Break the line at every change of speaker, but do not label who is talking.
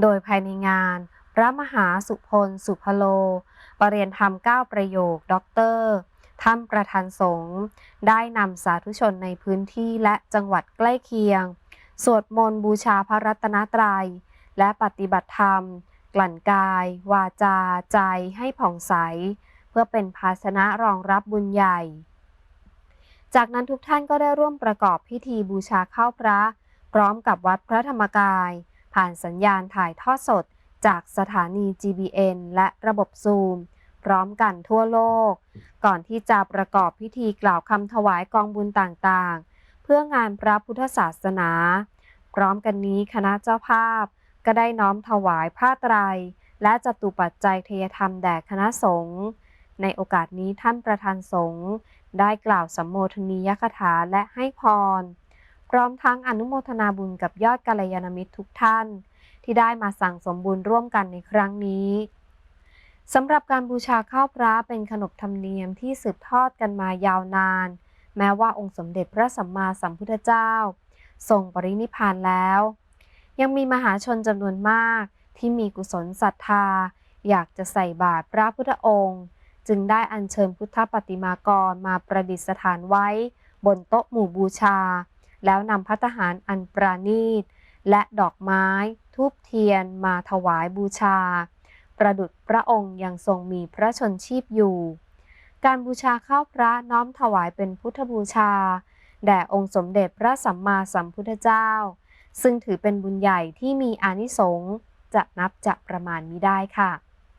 โดยภายในงาน พระมหาสุพล สุพโล ปรริยนธรรม 9 ประโยค ด็อกเตอร์ท่านประธานสงฆ์ได้นำสาธุชนในพื้นที่และจังหวัดใกล้เคียง สวดมนต์บูชาพระรัตนตรัย และปฏิบัติธรรม กลั่นกาย วาจา ใจให้ผ่องใส เพื่อเป็นภาชนะรองรับบุญใหญ่ จากนั้นทุกท่านก็ได้ร่วมประกอบพิธีบูชาข้าวพระ พร้อมกับวัดพระธรรมกาย ผ่านสัญญาณถ่ายทอดสดจากสถานี GBN และระบบซูม พร้อมกันทั่วโลก ก่อนที่จะประกอบพิธีกล่าวคำถวายกองบุญต่างๆ เพื่องานพระพุทธศาสนา พร้อมกันนี้คณะเจ้าภาพ ก็ได้น้อมถวายผ้าไตร และจตุปัจจัยเทยธรรมแด่คณะสงฆ์ในโอกาสนี้ท่านประธานสงฆ์ได้กล่าวสัมโมทนียคถาและให้พร พร้อมทั้งอนุโมทนาบุญกับยอดกัลยาณมิตรทุกท่าน ที่ได้มาสั่งสมบุญร่วมกันในครั้งนี้สำหรับการบูชาข้าวพระเป็นขนบธรรมเนียมที่สืบทอดกันมายาวนาน แม้ว่าองค์สมเด็จพระสัมมาสัมพุทธเจ้าทรงปรินิพพานแล้ว ยังมีมหาชนจำนวนมากที่มีกุศลศรัทธา อยากจะใส่บาตรพระพุทธองค์ จึงได้อัญเชิญพุทธปฏิมากรมาประดิษฐานไว้ บนโต๊ะหมู่บูชา แล้วนำพัตหารอันปราณีต และดอกไม้ ทูบเทียนมาถวายบูชา ประดุจพระองค์ยังทรงมีพระชนชีพอยู่ การบูชาข้าวพระน้อมถวายเป็นพุทธบูชา แด่องค์สมเด็จพระสัมมาสัมพุทธเจ้า ซึ่งถือเป็นบุญใหญ่ที่มีอานิสงส์จะนับจะประมาณมิได้ค่ะ